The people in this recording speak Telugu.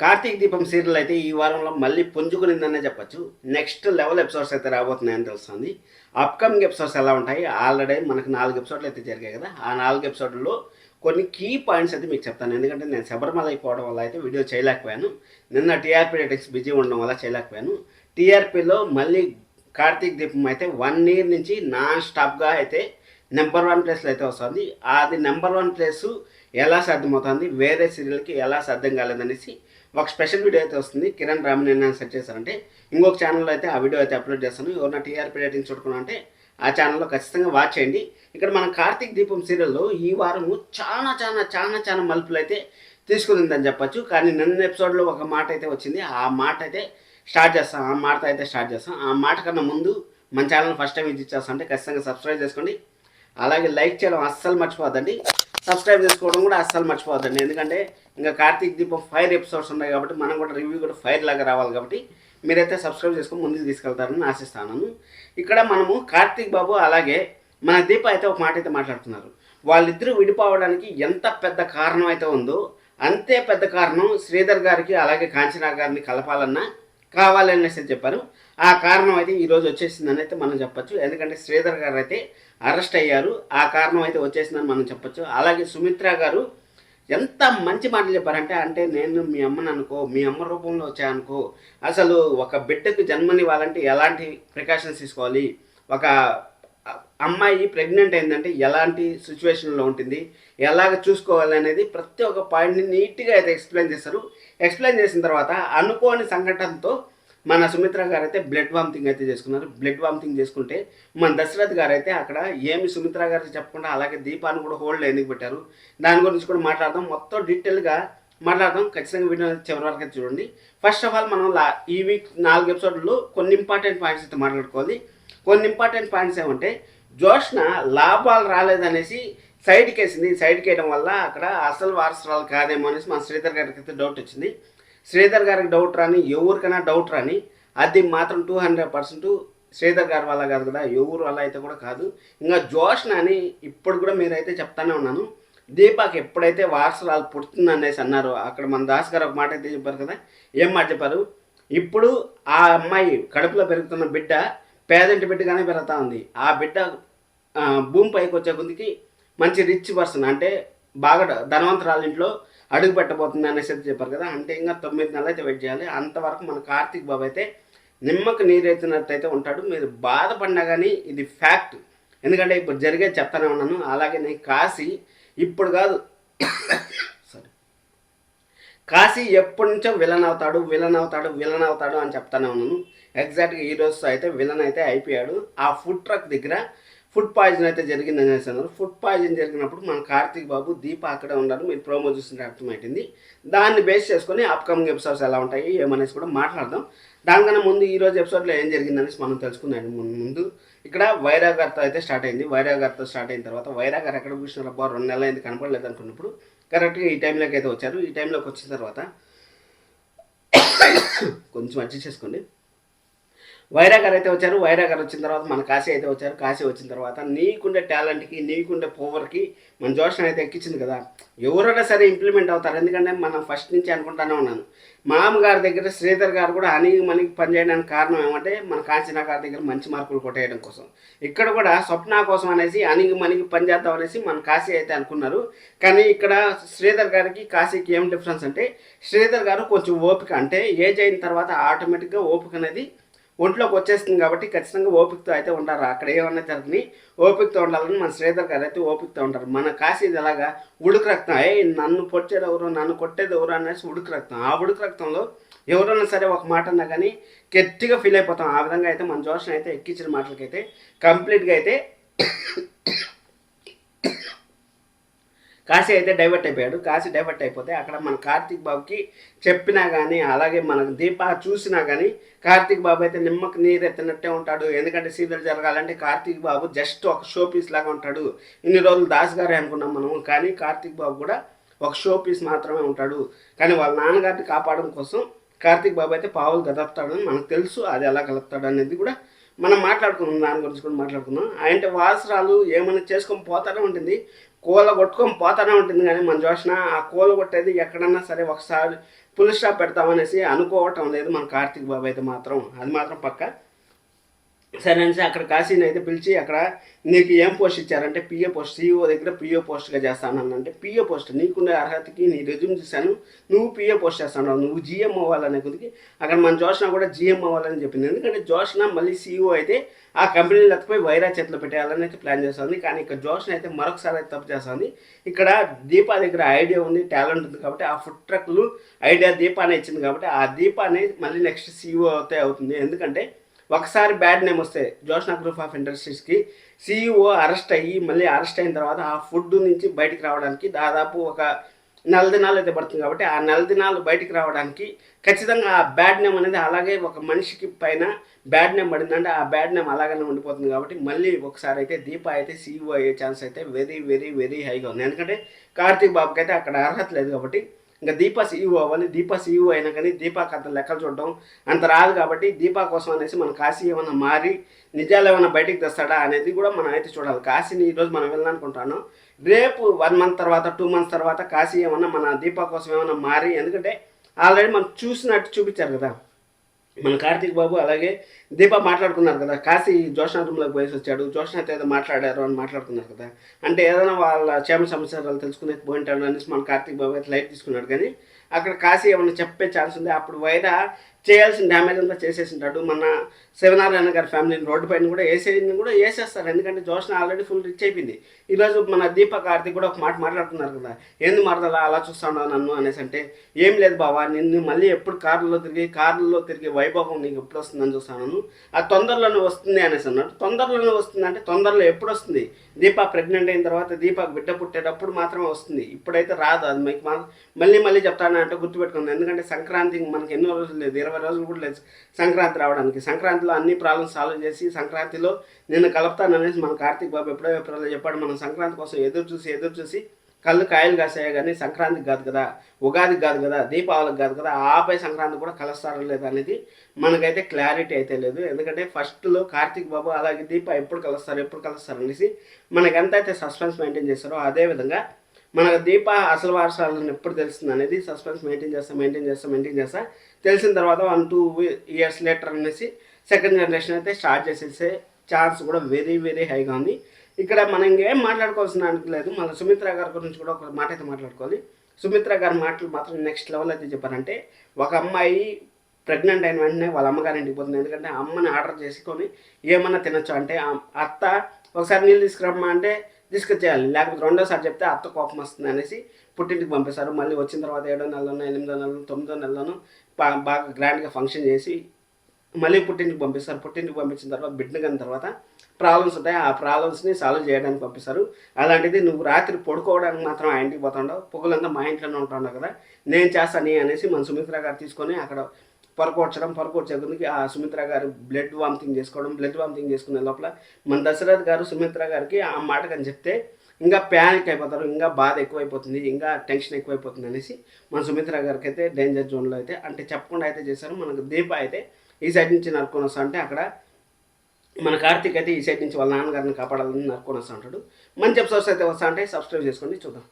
కార్తీక్ దీపం సీరియల్ అయితే ఈ వారంలో మళ్ళీ పుంజుకునిందనే చెప్పొచ్చు. నెక్స్ట్ లెవెల్ ఎపిసోడ్స్ అయితే రాబోతున్నాయని తెలుస్తుంది. అప్కమింగ్ ఎపిసోడ్స్ ఎలా ఉంటాయి? ఆల్రెడీ మనకు నాలుగు ఎపిసోడ్లు అయితే జరిగాయి కదా. ఆ నాలుగు ఎపిసోడ్లో కొన్ని కీ పాయింట్స్ అయితే మీకు చెప్తాను. ఎందుకంటే నేను శబరిమల అయిపోవడం వల్ల అయితే వీడియో చేయలేకపోయాను. నిన్న టీఆర్పీ రేటింగ్స్ బిజీ ఉండడం వల్ల చేయలేకపోయాను. టీఆర్పీలో మళ్ళీ కార్తీక్ దీపం అయితే వన్ ఇయర్ నుంచి నాన్ స్టాప్గా అయితే నెంబర్ వన్ ప్లేస్లో అయితే వస్తుంది. అది నెంబర్ వన్ ప్లేసు ఎలా సాధ్యమవుతుంది? వేరే సీరియల్కి ఎలా సాధ్యం కాలేదనేసి ఒక స్పెషల్ వీడియో అయితే వస్తుంది. కిరణ్ రామన్ నేను సెర్చ్ చేశారంటే ఇంకొక ఛానల్లో అయితే ఆ వీడియో అయితే అప్లోడ్ చేస్తాను. ఎవరైనా టీఆర్పీ రేటింగ్స్ చూడుకున్నా అంటే ఆ ఛానల్లో ఖచ్చితంగా వాచ్ చేయండి. ఇక్కడ మన కార్తీక్ దీపం సీరియల్లో ఈ వారము చాలా చాలా చాలా చాలా మలుపులు అయితే తీసుకుందని చెప్పొచ్చు. కానీ నిన్న ఎపిసోడ్లో ఒక మాట అయితే వచ్చింది. ఆ మాట అయితే స్టార్ట్ చేస్తాం. ఆ మాట అయితే స్టార్ట్ చేస్తాం. ఆ మాట కన్నా ముందు మన ఛానల్ ఫస్ట్ టైం విజిట్ చేస్తాం అంటే ఖచ్చితంగా సబ్స్క్రైబ్ చేసుకోండి. అలాగే లైక్ చేయడం అస్సలు మర్చిపోద్దండి సబ్స్క్రైబ్ చేసుకోవడం కూడా అస్సలు మర్చిపోవద్దండి. ఎందుకంటే ఇంకా కార్తీక్ దీపం ఫైర్ ఎపిసోడ్స్ ఉన్నాయి కాబట్టి మనం కూడా రివ్యూ కూడా ఫైర్ లాగా రావాలి కాబట్టి మీరైతే సబ్స్క్రైబ్ చేసుకొని ముందుకు తీసుకెళ్తారని ఆశిస్తాను ఇక్కడ మనము కార్తీక్ బాబు అలాగే మన దీప అయితే ఒక మాట అయితే మాట్లాడుతున్నారు. వాళ్ళిద్దరూ విడిపోవడానికి ఎంత పెద్ద కారణం అయితే ఉందో అంతే పెద్ద కారణం శ్రీధర్ గారికి అలాగే కాంచనా గారిని కలపాలన్నా కావాలనేసి చెప్పారు. ఆ కారణం అయితే ఈరోజు వచ్చేసిందని అయితే మనం చెప్పొచ్చు. ఎందుకంటే శ్రీధర్ గారు అయితే అరెస్ట్ అయ్యారు. ఆ కారణం అయితే వచ్చేసిందని మనం చెప్పొచ్చు. అలాగే సుమిత్ర గారు ఎంత మంచి మాటలు చెప్పారంటే అంటే నేను మీ అమ్మను అనుకో మీ అమ్మ రూపంలో వచ్చాయనుకో అసలు ఒక బిడ్డకు జన్మనివ్వాలంటే ఎలాంటి ప్రికాషన్స్ తీసుకోవాలి? ఒక అమ్మాయి ప్రెగ్నెంట్ అయిందంటే ఎలాంటి సిచ్యువేషన్లో ఉంటుంది ఎలాగ చూసుకోవాలి అనేది ప్రతి ఒక్క పాయింట్ని నీట్గా అయితే ఎక్స్ప్లెయిన్ చేస్తారు. ఎక్స్ప్లెయిన్ చేసిన తర్వాత అనుకోని సంఘటనతో మన సుమిత్ర గారు అయితే బ్లడ్ వామిటింగ్ అయితే చేసుకున్నారు. బ్లడ్ వామిటింగ్ చేసుకుంటే మన దశరథ్ గారు అయితే అక్కడ ఏమి సుమిత్ర గారికి చెప్పకుండా అలాగే దీపాన్ని కూడా హోల్డ్ ఎందుకు పెట్టారు? దాని గురించి కూడా మాట్లాడదాం. మొత్తం డీటెయిల్గా మాట్లాడదాం. ఖచ్చితంగా వీడియో చివరి వరకు అయితే చూడండి. ఫస్ట్ ఆఫ్ ఆల్ మనం లా ఈ వీక్ నాలుగు ఎపిసోడ్లో కొన్ని ఇంపార్టెంట్ పాయింట్స్ అయితే మాట్లాడుకోవాలి. కొన్ని ఇంపార్టెంట్ పాయింట్స్ ఏమంటే జోష్న లాభాలు రాలేదనేసి సైడ్కి వేసింది సైడ్కి వేయడం వల్ల అక్కడ అసలు వారసరాలు కాదేమో అనేసి మా శ్రీధర్ గారికి అయితే డౌట్ వచ్చింది. శ్రీధర్ గారికి డౌట్ రాని ఎవరికైనా డౌట్ రాని అది మాత్రం టూ హండ్రెడ్ పర్సెంట్ శ్రీధర్ గారి వల్ల కాదు కదా ఎవరు వల్ల అయితే కూడా కాదు. ఇంకా జోష్న అని ఇప్పుడు కూడా మీరైతే చెప్తానే ఉన్నాను. దీపాకి ఎప్పుడైతే వారసరాలు పుడుతుంది అనేసి అన్నారు అక్కడ మన దాస్ గారు ఒక మాట అయితే చెప్పారు కదా ఏం మాట చెప్పారు? ఇప్పుడు ఆ అమ్మాయి కడుపులో పెరుగుతున్న బిడ్డ పేదంటి బిడ్డగానే పెరుగుతూ ఉంది. ఆ బిడ్డ భూమి పైకి వచ్చే కొద్దికి మంచి రిచ్ పర్సన్ అంటే బాగా ధనవంతరాల ఇంట్లో అడుగు పెట్టబోతుంది అనేసి చెప్పారు కదా. అంటే ఇంకా తొమ్మిది నెలలు అయితే వెయిట్ చేయాలి. అంతవరకు మన కార్తీక్ బాబు అయితే నిమ్మకు నీరెత్తినట్టయితే ఉంటాడు. మీరు బాధపడినా కానీ ఇది ఫ్యాక్ట్ ఎందుకంటే ఇప్పుడు జరిగే చెప్తానే ఉన్నాను. అలాగే నేను కాశీ ఇప్పుడు కాదు. సారీ కాశీ ఎప్పటి నుంచో విలన్ అవుతాడు విలన్ అవుతాడు విలన్ అవుతాడు అని చెప్తానే ఉన్నాను. ఎగ్జాక్ట్గా ఈ రోజు అయితే విలన్ అయితే అయిపోయాడు. ఆ ఫుడ్ ట్రక్ దగ్గర ఫుడ్ పాయిజన్ అయితే జరిగింది అనేసి అన్నారు. ఫుడ్ పాయిజన్ జరిగినప్పుడు మన కార్తీక్ బాబు దీప అక్కడే ఉన్నారు మీరు ప్రోమో చూసిన అర్థమైంది దాన్ని బేస్ చేసుకొని అప్కమింగ్ ఎపిసోడ్స్ ఎలా ఉంటాయి ఏమనేసి కూడా మాట్లాడదాం. దానికన్నా ముందు ఈ రోజు ఎపిసోడ్లో ఏం జరిగిందనేసి మనం తెలుసుకున్నాం ముందు ఇక్కడ వైరా గారితో అయితే స్టార్ట్ అయింది. వైరా గారితో స్టార్ట్ అయిన తర్వాత వైరా గారు ఎక్కడ కూర్చున్నారు? అబ్బా రెండు నెలలు అయింది కనపడలేదు అనుకున్నప్పుడు. కరెక్ట్గా ఈ టైంలోకి అయితే వచ్చారు. ఈ టైంలోకి వచ్చిన తర్వాత కొంచెం అడ్జస్ట్ చేసుకోండి. వైరాగర్ అయితే వచ్చారు వైరాగర్ వచ్చిన తర్వాత మన కాశీ అయితే వచ్చారు కాశీ వచ్చిన తర్వాత నీకుండే టాలెంట్కి నీకుండే పవర్కి మన జోషన్ అయితే ఎక్కించింది కదా. ఎవరైనా సరే ఇంప్లిమెంట్ అవుతారు ఎందుకంటే మనం ఫస్ట్ నుంచి అనుకుంటానే ఉన్నాను. మామగారి దగ్గర శ్రీధర్ గారు కూడా అనిగి మనకి పనిచేయడానికి కారణం ఏమంటే మన కాంచనా గారి దగ్గర మంచి మార్కులు కొట్టేయడం కోసం. ఇక్కడ కూడా స్వప్న కోసం అనేసి అనిగి మనకి పనిచేద్దాం అనేసి మన కాశీ అయితే అనుకున్నారు. కానీ ఇక్కడ శ్రీధర్ గారికి కాశీకి ఏం డిఫరెన్స్ అంటే శ్రీధర్ గారు కొంచెం ఓపిక అంటే ఏజ్ అయిన తర్వాత ఆటోమేటిక్గా ఓపిక అనేది ఒంట్లోకి వచ్చేస్తుంది కాబట్టి ఖచ్చితంగా ఓపికతో అయితే ఉండరు అక్కడ ఏమన్నా జరిగి ఓపికతో ఉండాలని మన శ్రీధర్ గారు అయితే ఓపికతో ఉంటారు. మన కాశీ ఎలాగా? ఉడుకు రక్తం. ఏ నన్ను పొచ్చేది ఎవరు? నన్ను కొట్టేది ఎవరు? అనేసి ఉడుకు రక్తం. ఆ ఉడుకు రక్తంలో ఎవరన్నా సరే ఒక మాట అన్నా కానీ గట్టిగా ఫీల్ అయిపోతాం. ఆ విధంగా అయితే మన జోషన్ అయితే ఎక్కించిన మాటలకైతే కంప్లీట్గా అయితే కాశీ అయితే డైవర్ట్ అయిపోయాడు. కాశీ డైవర్ట్ అయిపోతే అక్కడ మన కార్తీక్ బాబుకి చెప్పినా కానీ అలాగే మనకు దీప చూసినా కానీ కార్తీక్ బాబు అయితే నిమ్మకు నీరెత్తినట్టే ఉంటాడు. ఎందుకంటే సీరియల్ జరగాలంటే కార్తీక్ బాబు జస్ట్ ఒక షో పీస్ లాగా ఉంటాడు. ఇన్ని రోజులు దాస్ గారే అనుకున్నాం మనం కానీ కార్తీక్ బాబు కూడా ఒక షో పీస్ మాత్రమే ఉంటాడు. కానీ వాళ్ళ నాన్నగారిని కాపాడడం కోసం కార్తీక్ బాబు అయితే పావులు గదపుతాడని మనకు తెలుసు. అది ఎలా కలుపుతాడు అనేది కూడా మనం మాట్లాడుకున్నాం దాని గురించి కూడా మాట్లాడుకున్నాం. అంటే వాసరాలు ఏమైనా చేసుకొని పోతానే ఉంటుంది కూల కొట్టుకొని పోతానే ఉంటుంది కానీ మన జోషన ఆ కూల కొట్టేది ఎక్కడన్నా సరే ఒకసారి ఫుల్ స్టాప్ పెడతామనేసి అనుకోవటం లేదు మన కార్తీక్ బాబు అయితే మాత్రం. అది మాత్రం పక్క. సరే అనేసి అక్కడ కాశీని అయితే పిలిచి అక్కడ నీకు ఏం పోస్ట్ ఇచ్చారంటే పిఏ పోస్ట్ సీఈఓ దగ్గర పిఏ పోస్ట్గా చేస్తాను అంటే పిఏ పోస్ట్ నీకుండే అర్హతకి నీ రెజ్యూమ్ చూశాను నువ్వు పిఏ పోస్ట్ చేస్తాను నువ్వు జిఎం అవ్వాలనే కొద్దికి అక్కడ మన జోష్న కూడా జిఎం అవ్వాలని చెప్పింది. ఎందుకంటే జోష్న మళ్ళీ సీఈఓ అయితే ఆ కంపెనీలు ఎత్తపోయి వైరా చేతిలో పెట్టేయాలని అయితే ప్లాన్ చేస్తుంది. కానీ ఇక్కడ జోష్న అయితే మరొకసారి అయితే తప్పు చేస్తుంది. ఇక్కడ దీపా దగ్గర ఐడియా ఉంది టాలెంట్ ఉంది కాబట్టి ఆ ఫుడ్ ట్రక్లు ఐడియా దీపానే ఇచ్చింది కాబట్టి ఆ దీపానే మళ్ళీ నెక్స్ట్ సీఈఓ అయితే అవుతుంది. ఎందుకంటే ఒకసారి బ్యాడ్ నేమ్ వస్తే జోష్నా గ్రూప్ ఆఫ్ ఇండస్ట్రీస్కి సీఈఓ అరెస్ట్ అయ్యి మళ్ళీ అరెస్ట్ అయిన తర్వాత ఆ ఫుడ్ నుంచి బయటికి రావడానికి దాదాపు ఒక నెల దినాలు అయితే పడుతుంది కాబట్టి ఆ నెల దినాలు బయటికి రావడానికి ఖచ్చితంగా ఆ బ్యాడ్ నేమ్ అనేది అలాగే ఒక మనిషికి పైన బ్యాడ్ నేమ్ పడిందంటే ఆ బ్యాడ్ నేమ్ అలాగనే ఉండిపోతుంది కాబట్టి మళ్ళీ ఒకసారి అయితే దీప అయితే సీఈఓ అయ్యే ఛాన్స్ అయితే వెరీ వెరీ వెరీ హైగా ఉంది. ఎందుకంటే కార్తీక్ బాబుకి అయితే అక్కడ అర్హత లేదు కాబట్టి ఇంకా దీపా సీఈఓ అవ్వాలి దీపా సీఈఓ అయినా కానీ దీపాకి అంత లెక్కలు చూడడం అంత రాదు కాబట్టి దీపా కోసం అనేసి మన కాశీ ఏమైనా మారి నిజాలు ఏమైనా బయటికి తెస్తాడా అనేది కూడా మనం అయితే చూడాలి. కాశీని ఈరోజు మనం వెళ్ళాలనుకుంటాను రేపు వన్ మంత్ తర్వాత టూ మంత్స్ తర్వాత కాశీ ఏమన్నా మన దీపా కోసం ఏమైనా మారి ఎందుకంటే ఆల్రెడీ మనం చూసినట్టు చూపించారు కదా. మన కార్తీక్ బాబు అలాగే దీప మాట్లాడుకున్నారు కదా. కాశీ జోష్నా రూమ్లోకి పోయేసి వచ్చాడు. జోష్నాథ్ ఏదో మాట్లాడారు అని మాట్లాడుకున్నారు కదా. అంటే ఏదైనా వాళ్ళ క్షేమ సమస్యలు తెలుసుకునే పోయింటాడు అనేసి మన కార్తీక్ బాబు అయితే లైట్ తీసుకున్నాడు కానీ అక్కడ కాశీ ఏమైనా చెప్పే ఛాన్స్ ఉంది? అప్పుడు వైరా చేయాల్సిన డ్యామేజ్ అంతా చేసేసింటాడు. మన శివనారాయణ గారి ఫ్యామిలీని రోడ్డు పైన కూడా వేసేది కూడా వేసేస్తారు. ఎందుకంటే జోష్న ఆల్రెడీ ఫుల్ రిచ్ అయిపోయింది. ఈరోజు మన దీప కార్తీక్ కూడా ఒక మాట మాట్లాడుతున్నారు కదా. ఏంది మరదలా అలా చూస్తున్నావు నన్ను? అనేసి అంటే ఏం లేదు బావా నిన్ను మళ్ళీ ఎప్పుడు కార్లో తిరిగి కార్లో తిరిగి వైభవం నీకు ఎప్పుడు వస్తుందని చూస్తాను ఆ తొందరలోనే వస్తుంది అనేసి అన్నాడు. తొందరలోనే వస్తుంది అంటే తొందరలో ఎప్పుడు వస్తుంది? దీప ప్రెగ్నెంట్ అయిన తర్వాత దీప బిడ్డ పుట్టేటప్పుడు మాత్రమే వస్తుంది. ఇప్పుడైతే రాదు. అది మీకు మళ్ళీ మళ్ళీ చెప్తాను. అంటే గుర్తుపెట్టుకుంది ఎందుకంటే సంక్రాంతి మనకి ఎన్నో రోజులు లేదు. ఇరవై రోజులు కూడా లేదు సంక్రాంతి రావడానికి. సంక్రాంతిలో అన్ని ప్రాబ్లమ్స్ సాల్వ్ చేసి సంక్రాంతిలో నేను కలుపుతాననేసి మన కార్తీక్ బాబు ఎప్పుడో ఎప్పుడో చెప్పాడు. మనం సంక్రాంతి కోసం ఎదురు చూసి ఎదురు చూసి కళ్ళు కాయలు కాసాయి కానీ సంక్రాంతికి కాదు కదా ఉగాదికి కాదు కదా దీపావళికి కాదు కదా ఆపై సంక్రాంతి కూడా కలుస్తారో లేదా అనేది మనకైతే క్లారిటీ అయితే లేదు. ఎందుకంటే ఫస్ట్లో కార్తీక్ బాబు అలాగే దీప ఎప్పుడు కలుస్తారు ఎప్పుడు కలుస్తారు అనేసి మనకి ఎంత అయితే సస్పెన్స్ మెయింటైన్ చేస్తారో అదేవిధంగా మనకు దీప అసలు వారసాలను ఎప్పుడు తెలుస్తుంది అనేది సస్పెన్స్ మెయింటైన్ చేస్తా మెయింటైన్ చేస్తా మెయింటైన్ చేస్తా. తెలిసిన తర్వాత వన్ టూ ఇయర్స్ లేటర్ అనేసి సెకండ్ జనరేషన్ అయితే స్టార్ట్ చేసేసే ఛాన్స్ కూడా వెరీ వెరీ హైగా ఉంది. ఇక్కడ మనం ఇంకేం మాట్లాడుకోవాల్సిన దానికి లేదు. మన సుమిత్ర గారి గురించి కూడా ఒక మాట అయితే మాట్లాడుకోవాలి. సుమిత్ర గారి మాటలు మాత్రం నెక్స్ట్ లెవెల్ అయితే చెప్పారంటే ఒక అమ్మాయి ప్రెగ్నెంట్ అయిన వెంటనే వాళ్ళ అమ్మగారి ఇంటికి పోతుంది. ఎందుకంటే అమ్మని ఆర్డర్ చేసుకొని ఏమన్నా తినచ్చు అంటే అత్త ఒకసారి నీళ్ళు తీసుకురమ్మా అంటే తీసుకొచ్చేయాలి లేకపోతే రెండోసారి చెప్తే అత్త కోపం వస్తుంది అనేసి పుట్టింటికి పంపిస్తారు మళ్ళీ వచ్చిన తర్వాత ఏడో నెలలోనో ఎనిమిదో నెలలో తొమ్మిదో నెలలోనూ బాగా గ్రాండ్గా ఫంక్షన్ చేసి మళ్ళీ పుట్టింటికి పంపిస్తారు పుట్టింటికి పంపించిన తర్వాత బిడ్డ కన్న తర్వాత ప్రాబ్లమ్స్ ఉంటాయి. ఆ ప్రాబ్లమ్స్ని సాల్వ్ చేయడానికి పంపిస్తారు అలాంటిది నువ్వు రాత్రి పడుకోవడానికి మాత్రం ఆ ఇంటికి పోతుండవు. పొగలంతా మా ఇంట్లోనే ఉంటుండవు కదా. నేను చేస్తాను అనేసి మన సుమిత్ర గారు తీసుకొని అక్కడ పొరకొచ్చడం పొరకొచ్చే ఆ సుమిత్ర గారు బ్లడ్ వామిటింగ్ చేసుకోవడం బ్లడ్ వామిటింగ్ చేసుకునే లోపల మన దశరథ్ గారు సుమిత్ర గారికి ఆ మాటకని చెప్తే ఇంకా ప్యానిక్ అయిపోతారు ఇంకా బాధ ఎక్కువైపోతుంది ఇంకా టెన్షన్ ఎక్కువైపోతుంది అనేసి మన సుమిత్ర గారికి అయితే డేంజర్ జోన్లో అయితే అంటే చెప్పకుండా అయితే చేశారు. మనకు దీప అయితే ఈ సైడ్ నుంచి నరుకొని వస్తా అంటే అక్కడ మన కార్తీక్ అయితే ఈ సైడ్ నుంచి వాళ్ళ నాన్నగారిని కాపాడాలని నరుకొని వస్తా ఉంటాడు మంచి ఎపిసోడ్స్ అయితే వస్తా అంటే సబ్స్క్రైబ్ చేసుకోండి చూద్దాం.